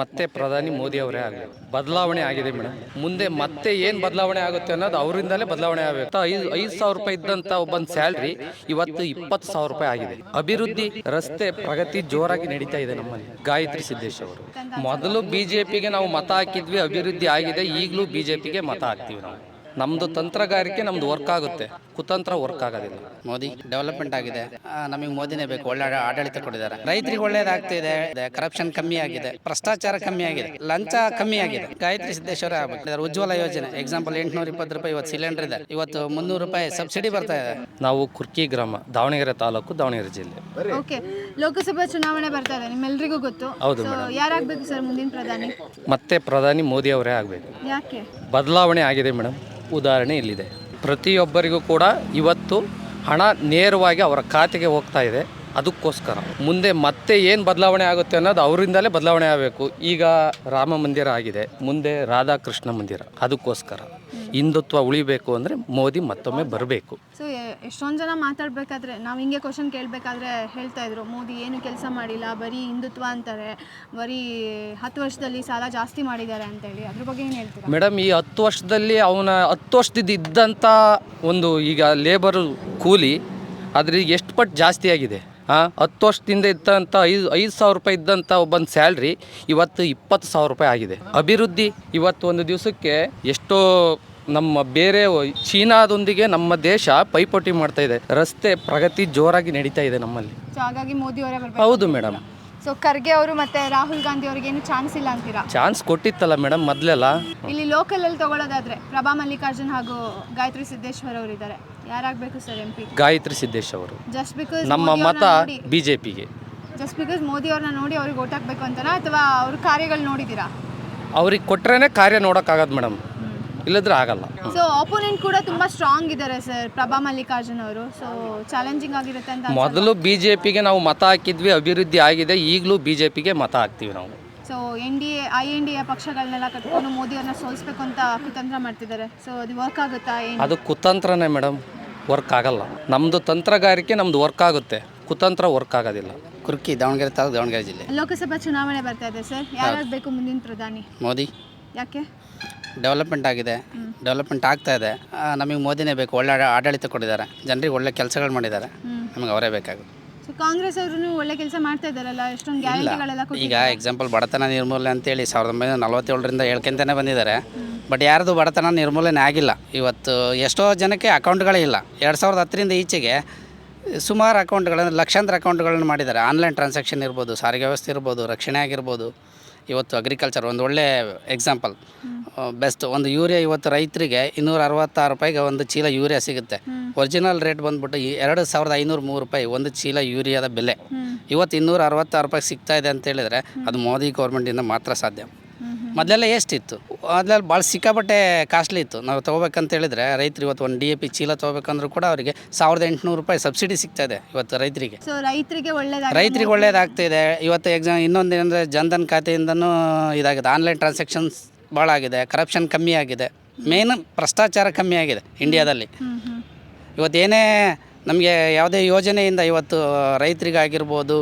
ಮತ್ತೆ ಪ್ರಧಾನಿ ಮೋದಿ ಅವರೇ ಆಗಲಿ. ಬದಲಾವಣೆ ಆಗಿದೆ ಮೇಡಮ್ ಮುಂದೆ ಮತ್ತೆ ಏನು ಬದಲಾವಣೆ ಆಗುತ್ತೆ ಅನ್ನೋದು ಅವರಿಂದಲೇ ಬದಲಾವಣೆ ಆಗಬೇಕು ಐದು ಐದು ಸಾವಿರ ರೂಪಾಯಿ ಇದ್ದಂಥ ಒಬ್ಬನ ಸ್ಯಾಲ್ರಿ ಇವತ್ತು ಇಪ್ಪತ್ತು ಸಾವಿರ ರೂಪಾಯಿ ಆಗಿದೆ. ಅಭಿವೃದ್ಧಿ ರಸ್ತೆ ಪ್ರಗತಿ ಜೋರಾಗಿ ನಡೀತಾ ಇದೆ ನಮ್ಮಲ್ಲಿ. ಗಾಯತ್ರಿ ಸಿದ್ದೇಶ್ ಅವರು. ಮೊದಲು ಬಿಜೆಪಿಗೆ ನಾವು ಮತ ಹಾಕಿದ್ವಿ, ಅಭಿವೃದ್ಧಿ ಆಗಿದೆ, ಈಗಲೂ ಬಿಜೆಪಿಗೆ ಮತ ಹಾಕ್ತೀವಿ ನಾವು. ನಮ್ಮದು ತಂತ್ರಗಾರಿಕೆ ನಮ್ದು ವರ್ಕ್ ಆಗುತ್ತೆ. ಕುತಂತ್ರ ವರ್ಕ್ ಆಗೋದಿಲ್ಲ. ಮೋದಿ ಡೆವಲಪ್ಮೆಂಟ್ ಆಗಿದೆ. ನಮಗೆ ಮೋದಿನೇ ಬೇಕು ಒಳ್ಳೆ ಆಡಳಿತ ಕೊಟ್ಟಿದ್ದಾರೆ. ರೈತರಿಗೆ ಒಳ್ಳೇದಾಗ್ತಿದೆ. ಕರಪ್ಷನ್ ಕಮ್ಮಿ ಆಗಿದೆ. ಭ್ರಷ್ಟಾಚಾರ ಕಮ್ಮಿ ಆಗಿದೆ. ಲಂಚ ಕಮ್ಮಿ ಆಗಿದೆ. ಗಾಯತ್ರಿ ಸಿದ್ದೇಶ್ವರ ಆಗ್ಬೇಕು. ಉಜ್ವಲ ಯೋಜನೆ. ಎಕ್ಸಾಂಪಲ್ ಎಂಟುನೂರ ಇಪ್ಪತ್ತು ರೂಪಾಯಿ ಇವತ್ತು ಸಿಲಿಂಡರ್ ಇದೆ. ಇವತ್ತು ಮುನ್ನೂರು ರೂಪಾಯಿ ಸಬ್ಸಿಡಿ ಬರ್ತಾ ಇದೆ. ನಾವು ಕುರ್ಕಿ ಗ್ರಾಮ ದಾವಣಗೆರೆ ತಾಲೂಕು ದಾವಣಗೆರೆ ಜಿಲ್ಲೆ. ಓಕೆ ಲೋಕಸಭಾ ಚುನಾವಣೆ ಬರ್ತಾ ಇದೆ. ನಿಮ್ಮೆಲ್ಲರಿಗೂ ಗೊತ್ತು. ಹೌದು ಯಾರಾಗಬೇಕು ಸರ್ ಮುಂದಿನ ಪ್ರಧಾನಿ? ಮತ್ತೆ ಪ್ರಧಾನಿ ಮೋದಿ ಅವರೇ ಆಗಬೇಕು. ಯಾಕೆ? ಬದಲಾವಣೆ ಆಗಿದೆ ಮೇಡಮ್ ಉದಾಹರಣೆ ಇಲ್ಲಿದೆ. ಪ್ರತಿಯೊಬ್ಬರಿಗೂ ಕೂಡ ಇವತ್ತು ಹಣ ನೇರವಾಗಿ ಅವರ ಖಾತೆಗೆ ಹೋಗ್ತಾ ಇದೆ. ಅದಕ್ಕೋಸ್ಕರ. ಮುಂದೆ ಮತ್ತೆ ಏನು ಬದಲಾವಣೆ ಆಗುತ್ತೆ ಅನ್ನೋದು ಅವರಿಂದಲೇ ಬದಲಾವಣೆ ಆಗಬೇಕು. ಈಗ ರಾಮ ಮಂದಿರ ಆಗಿದೆ ಮುಂದೆ ರಾಧಾಕೃಷ್ಣ ಮಂದಿರ ಅದಕ್ಕೋಸ್ಕರ. ಹಿಂದುತ್ವ ಉಳಿಬೇಕು ಅಂದರೆ ಮೋದಿ ಮತ್ತೊಮ್ಮೆ ಬರಬೇಕು. ಸೊ ಎಷ್ಟೊಂದು ಜನ ಮಾತಾಡಬೇಕಾದ್ರೆ ನಾವು ಹಿಂಗೆ ಕ್ವಶನ್ ಕೇಳಬೇಕಾದ್ರೆ ಹೇಳ್ತಾ ಇದ್ರು ಮೋದಿ ಏನು ಕೆಲಸ ಮಾಡಿಲ್ಲ ಬರೀ ಹಿಂದುತ್ವ ಅಂತಾರೆ ಬರೀ ಹತ್ತು ವರ್ಷದಲ್ಲಿ ಸಾಲ ಜಾಸ್ತಿ ಮಾಡಿದ್ದಾರೆ ಅಂತೇಳಿ. ಅದ್ರ ಬಗ್ಗೆ ಏನು ಹೇಳ್ತೀರಾ? ಮೇಡಮ್ ಈ ಹತ್ತು ವರ್ಷದಲ್ಲಿ ಅವನ ಹತ್ತು ವರ್ಷದಿಂದ ಇದ್ದಂಥ ಒಂದು ಈಗ ಲೇಬರ್ ಕೂಲಿ ಅದ್ರ ಎಷ್ಟು ಪಟ್ಟು ಜಾಸ್ತಿ ಆಗಿದೆ? ಹತ್ತು ವರ್ಷದಿಂದ ಇದ್ದಂಥ ಐದು ಐದು ಸಾವಿರ ರೂಪಾಯಿ ಇದ್ದಂಥ ಒಬ್ಬನ ಸ್ಯಾಲ್ರಿ ಇವತ್ತು ಇಪ್ಪತ್ತು ಸಾವಿರ ರೂಪಾಯಿ ಆಗಿದೆ. ಅಭಿವೃದ್ಧಿ ಇವತ್ತು ಒಂದು ದಿವಸಕ್ಕೆ ಎಷ್ಟೋ ನಮ್ಮ ಬೇರೆ ಚೀನಾದೊಂದಿಗೆ ನಮ್ಮ ದೇಶ ಪೈಪೋಟಿ ಮಾಡ್ತಾ ಇದೆ. ರಸ್ತೆ ಪ್ರಗತಿ ಜೋರಾಗಿ ನಡೀತಾ ಇದೆ ನಮ್ಮಲ್ಲಿ. ಸೊ ಹಾಗಾಗಿ ಮೋದಿ ಅವರೇ ಬರ್ಬೇಕು ಹೌದು ಮೇಡಮ್. ಸೊ ಖರ್ಗೆ ಅವರು ಮತ್ತೆ ರಾಹುಲ್ ಗಾಂಧಿ ಅವರಿಗೆ ಏನು ಚಾನ್ಸ್ ಇಲ್ಲ ಅಂತೀರಾ? ಚಾನ್ಸ್ ಕೊಟ್ಟಿತ್ತಲ್ಲ ಮೇಡಮ್ ಮೊದಲೆಲ್ಲ. ಇಲ್ಲಿ ಲೋಕಲ್ ಅಲ್ಲಿ ತಗೊಳ್ಳೋದಾದ್ರೆ ಪ್ರಭಾ ಮಲ್ಲಿಕಾರ್ಜುನ್ ಹಾಗೂ ಗಾಯತ್ರಿ ಸಿದ್ದೇಶ್ವರ್ ಅವರು ಇದ್ದಾರೆ ಯಾರಾಗಬೇಕು sir M P Gayatri Siddesh ಅವರು. ಜಸ್ಟ್ ಬಿಕಾಸ್ ನಮ್ಮ ಮತ ಬಿ ಜೆ ಪಿಗೆ ಜಸ್ಟ್ ಬಿಕಾಸ್ ಮೋದಿ ಅವ್ರನ್ನ ನೋಡಿ ಅವ್ರಿಗೆ ಓಟ್ ಹಾಕ್ಬೇಕು ಅಂತನಾ ಅಥವಾ ಅವ್ರ ಕಾರ್ಯಗಳು ನೋಡಿದ್ದೀರಾ ಅವ್ರಿಗೆ ಕೊಟ್ರೇನೆ ಕಾರ್ಯ ನೋಡೋಕ್ಕಾಗದು ಮೇಡಮ್. ಇಲ್ಲದ್ರೆ ಆಗಲ್ಲ. ಸೊ ಆಪೋನೆಂಟ್ ಕೂಡ ತುಂಬಾ ಸ್ಟ್ರಾಂಗ್ ಇದ್ದಾರೆ ಸರ್ ಪ್ರಭಾ ಮಲ್ಲಿಕಾರ್ಜುನ್ ಅವರು. ಸೊ ಚಾಲೆಂಜಿಂಗ್ ಆಗಿರುತ್ತೆ ಅಂತ ಮೊದಲು ಬಿ ಜೆ ಪಿಗೆ ನಾವು ಮತ ಹಾಕಿದ್ವಿ ಅಭಿವೃದ್ಧಿ ಆಗಿದೆ ಈಗಲೂ ಬಿ ಜೆ ಪಿಗೆ ಮತ ಹಾಕ್ತೀವಿ ನಾವು. So N D A I N D A ಪಕ್ಷಗಳನ್ನೆಲ್ಲ ಕಟ್ಕೊಂಡು ಮೋದಿ ಅವ್ರನ್ನ ಸೋಲಿಸ್ಬೇಕು ಅಂತ ಕುತಂತ್ರ ಮಾಡ್ತಿದ್ದಾರೆ ಸೊ ಅದು ವರ್ಕ್ ಆಗುತ್ತಾ? ಅದು ಕುತಂತ್ರನೇ ಮೇಡಮ್. ವರ್ಕ್ ಆಗಲ್ಲ. ನಮ್ಮದು ತಂತ್ರಗಾರಿಕೆ ನಮ್ಮದು ವರ್ಕ್ ಆಗುತ್ತೆ. ಕುತಂತ್ರ ವರ್ಕ್ ಆಗೋದಿಲ್ಲ. ಕುರ್ಕಿ ದಾವಣಗೆರೆ ತಾಲೂಕು ದಾವಣಗೆರೆ ಜಿಲ್ಲೆ. ಲೋಕಸಭಾ ಚುನಾವಣೆ ಬರ್ತಾ ಇದೆ ಸರ್. ಯಾರಾಗಬೇಕು ಮುಂದಿನ ಪ್ರಧಾನಿ? ಮೋದಿ. ಯಾಕೆ? ಡೆವಲಪ್ಮೆಂಟ್ ಆಗಿದೆ. ಡೆವಲಪ್ಮೆಂಟ್ ಆಗ್ತಾ ಇದೆ. ನಮಗೆ ಮೋದಿನೇ ಬೇಕು. ಒಳ್ಳೆ ಆಡ- ಆಡಳಿತ ಕೊಟ್ಟಿದ್ದಾರೆ. ಜನರಿಗೆ ಒಳ್ಳೆ ಕೆಲಸಗಳು ಮಾಡಿದ್ದಾರೆ. ನಮಗೆ ಅವರೇ ಬೇಕಾಗುತ್ತೆ. ಸೊ ಕಾಂಗ್ರೆಸ್ ಅವರು ಒಳ್ಳೆ ಕೆಲಸ ಮಾಡ್ತಾ ಇದ್ದಾರಲ್ಲ ಎಷ್ಟೊಂದು ಗ್ಯಾರಂಟಿಗಳೆಲ್ಲ ಈಗ ಎಕ್ಸಾಂಪಲ್ ಬಡತನ ನಿರ್ಮೂಲನೆ ಅಂತೇಳಿ ಸಾವಿರದ ಒಂಬೈನೂರ ನಲವತ್ತೇಳರಿಂದ ಹೇಳ್ಕೊಂತಾನೆ ಬಂದಿದ್ದಾರೆ. ಬಟ್ ಯಾರದು ಬಡತನ ನಿರ್ಮೂಲನೆ ಆಗಿಲ್ಲ. ಇವತ್ತು ಎಷ್ಟೋ ಜನಕ್ಕೆ ಅಕೌಂಟ್ಗಳೇ ಇಲ್ಲ. ಎರಡು ಸಾವಿರದ ಹತ್ತರಿಂದ ಈಚೆಗೆ ಸುಮಾರು ಅಕೌಂಟ್ಗಳನ್ನು ಲಕ್ಷಾಂತರ ಅಕೌಂಟ್ಗಳನ್ನು ಮಾಡಿದ್ದಾರೆ. ಆನ್ಲೈನ್ ಟ್ರಾನ್ಸಾಕ್ಷನ್ ಇರ್ಬೋದು ಸಾರಿಗೆ ವ್ಯವಸ್ಥೆ ಇರ್ಬೋದು ರಕ್ಷಣೆ ಆಗಿರ್ಬೋದು. ಇವತ್ತು ಅಗ್ರಿಕಲ್ಚರ್ ಒಂದು ಒಳ್ಳೆ ಎಕ್ಸಾಂಪಲ್ ಬೆಸ್ಟ್ ಒಂದು ಯೂರಿಯಾ ಇವತ್ತು ರೈತರಿಗೆ ಇನ್ನೂರ ಅರವತ್ತಾರು ರೂಪಾಯಿಗೆ ಒಂದು ಚೀಲ ಯೂರಿಯಾ ಸಿಗುತ್ತೆ. ಒರಿಜಿನಲ್ ರೇಟ್ ಬಂದ್ಬಿಟ್ಟು ಈ ಎರಡು ಸಾವಿರದ ಐನೂರ ಮೂರು ರೂಪಾಯಿ ಒಂದು ಚೀಲ ಯೂರಿಯಾದ ಬೆಲೆ. ಇವತ್ತು ಇನ್ನೂರ ಅರವತ್ತಾರು ರೂಪಾಯಿ ಸಿಗ್ತಾ ಇದೆ ಅಂತ ಹೇಳಿದರೆ ಅದು ಮೋದಿ ಗೌರ್ಮೆಂಟಿಂದ ಮಾತ್ರ ಸಾಧ್ಯ. ಮೊದಲೆಲ್ಲ ಎಷ್ಟಿತ್ತು? ಅದ್ರಲ್ಲಿ ಭಾಳ ಸಿಕ್ಕಾಪಟ್ಟೆ ಕಾಸ್ಟ್ಲಿ ಇತ್ತು. ನಾವು ತೊಗೋಬೇಕಂತ ಹೇಳಿದ್ರೆ ರೈತರು ಇವತ್ತು ಒಂದು ಡಿ ಎ ಪಿ ಚೀಲ ತೊಗೋಬೇಕಂದ್ರೂ ಕೂಡ ಅವರಿಗೆ ಸಾವಿರದ ಎಂಟುನೂರು ರೂಪಾಯಿ ಸಬ್ಸಿಡಿ ಸಿಗ್ತಾ ಇದೆ ಇವತ್ತು ರೈತರಿಗೆ. ಸೊ ರೈತರಿಗೆ ಒಳ್ಳೇದಾಗ ರೈತರಿಗೆ ಒಳ್ಳೇದಾಗ್ತಿದೆ ಇವತ್ತು ಎಕ್ಸಾಮ್ ಇನ್ನೊಂದು ಏನಂದರೆ ಜನ್ಧನ್ ಖಾತೆಯಿಂದನೂ ಇದಾಗಿದೆ. ಆನ್ಲೈನ್ ಟ್ರಾನ್ಸಾಕ್ಷನ್ಸ್ ಭಾಳ ಆಗಿದೆ. ಕರಪ್ಷನ್ ಕಮ್ಮಿ ಆಗಿದೆ. ಮೇನ್ ಭ್ರಷ್ಟಾಚಾರ ಕಮ್ಮಿ ಆಗಿದೆ ಇಂಡಿಯಾದಲ್ಲಿ ಹ್ಮ್ ಹ್ಮ್ ಇವತ್ತು ಏನೇ ನಮಗೆ ಯಾವುದೇ ಯೋಜನೆಯಿಂದ ಇವತ್ತು ರೈತರಿಗಾಗಿರ್ಬೋದು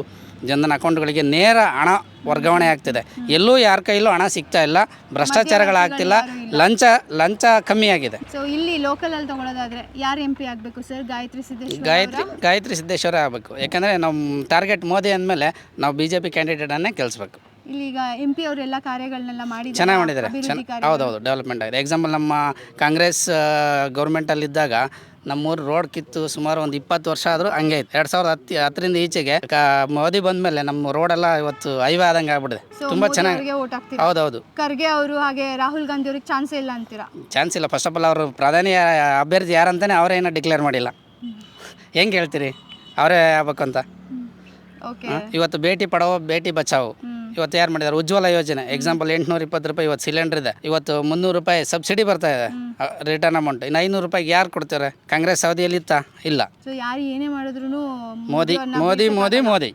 ಜನ್ಧನ್ ಅಕೌಂಟ್ಗಳಿಗೆ ನೇರ ಹಣ ವರ್ಗಾವಣೆ ಆಗ್ತಿದೆ. ಎಲ್ಲೂ ಯಾರ ಕೈಲೂ ಹಣ ಸಿಗ್ತಾ ಇಲ್ಲ. ಭ್ರಷ್ಟಾಚಾರಗಳಾಗ್ತಿಲ್ಲ. ಲಂಚ ಲಂಚ ಕಮ್ಮಿ ಆಗಿದೆ. ಸೊ ಇಲ್ಲಿ ಲೋಕಲ್ ಅಲ್ಲಿ ತಗೊಳ್ಳೋದಾದ್ರೆ ಯಾರು ಎಂ ಪಿ ಆಗಬೇಕು ಸರ್ ಗಾಯತ್ರಿ ಸಿದ್ದೇಶ್ವರ ಗಾಯತ್ರಿ ಗಾಯತ್ರಿ ಸಿದ್ದೇಶ್ವರ ಆಗಬೇಕು. ಯಾಕಂದರೆ ನಮ್ಮ ಟಾರ್ಗೆಟ್ ಮೋದಿ ಅಂದಮೇಲೆ ನಾವು ಬಿ ಜೆ ಪಿ ಕ್ಯಾಂಡಿಡೇಟನ್ನೇ ಗೆಲ್ಲಿಸ್ಬೇಕು ಇಲ್ಲಿ ಈಗ ಎಂ ಪಿ ಅವರೆಲ್ಲ ಕಾರ್ಯಗಳನ್ನೆಲ್ಲ ಮಾಡಿ ಚೆನ್ನಾಗಿ ಮಾಡಿದ್ದಾರೆ. ಹೌದು ಹೌದು ಹೌದೌದು ಡೆವಲಪ್ಮೆಂಟ್ ಆಗಿದೆ. ಎಕ್ಸಾಂಪಲ್ ನಮ್ಮ ಕಾಂಗ್ರೆಸ್ ಗೌರ್ಮೆಂಟಲ್ಲಿದ್ದಾಗ ನಮ್ಮೂರು ರೋಡ್ ಕಿತ್ತು ಸುಮಾರು ಒಂದು ಇಪ್ಪತ್ತು ವರ್ಷ ಆದರೂ ಹಂಗೆ ಇತ್ತು. ಎರಡು ಸಾವಿರದ ಹತ್ತು ಹತ್ತರಿಂದ ಈಚೆಗೆ ಮೋದಿ ಮೋದಿ ಬಂದಮೇಲೆ ನಮ್ಮ ರೋಡೆಲ್ಲ ಇವತ್ತು ಐವ ಆದಂಗೆ ಆಗ್ಬಿಡಿದೆ ತುಂಬ ಚೆನ್ನಾಗಿ ಹೌದು ಹೌದು ಹೌದೌದು. ಖರ್ಗೆ ಅವರು ಹಾಗೆ ರಾಹುಲ್ ಗಾಂಧಿ ಅವ್ರಿಗೆ ಚಾನ್ಸ್ ಇಲ್ಲ ಅಂತೀರಾ? ಚಾನ್ಸ್ ಇಲ್ಲ. ಫಸ್ಟ್ ಆಫ್ ಆಲ್ ಅವರು ಪ್ರಧಾನಿ ಅಭ್ಯರ್ಥಿ ಯಾರಂತಾನೆ ಅವರೇನೋ ಡಿಕ್ಲೇರ್ ಮಾಡಿಲ್ಲ. ಹೆಂಗೆ ಹೇಳ್ತೀರಿ? ಅವರೇ ಆಗ್ಬೇಕು ಅಂತ ಓಕೆ ಇವತ್ತು ಭೇಟಿ ಪಡೋ ಭೇಟಿ ಬಚಾವೋ? ಇವತ್ತು ಯಾರು ಮಾಡಿದ್ದಾರೆ. ಉಜ್ವಲ ಯೋಜನೆ. ಎಕ್ಸಾಂಪಲ್ ಎಂಟುನೂರ ಇಪ್ಪತ್ತು ರೂಪಾಯಿ ಇವತ್ತು ಸಿಲಿಂಡರ್ ಇದೆ. ಇವತ್ತು ಮುನ್ನೂರು ರೂಪಾಯಿ ಸಬ್ಸಿಡಿ ಬರ್ತಾ ಇದೆ. ರಿಟರ್ನ್ ಅಮೌಂಟ್ ಇನ್ನು ಐನೂರು ರೂಪಾಯಿಗೆ ಯಾರು ಕೊಡ್ತಾರೆ? ಕಾಂಗ್ರೆಸ್ ಅವಧಿಯಲ್ಲಿ ಇತ್ತಾ ಇಲ್ಲ. ಸೊ ಯಾರು ಏನೇ ಮಾಡಿದ್ರು ಮೋದಿ ಮೋದಿ ಮೋದಿ ಮೋದಿ.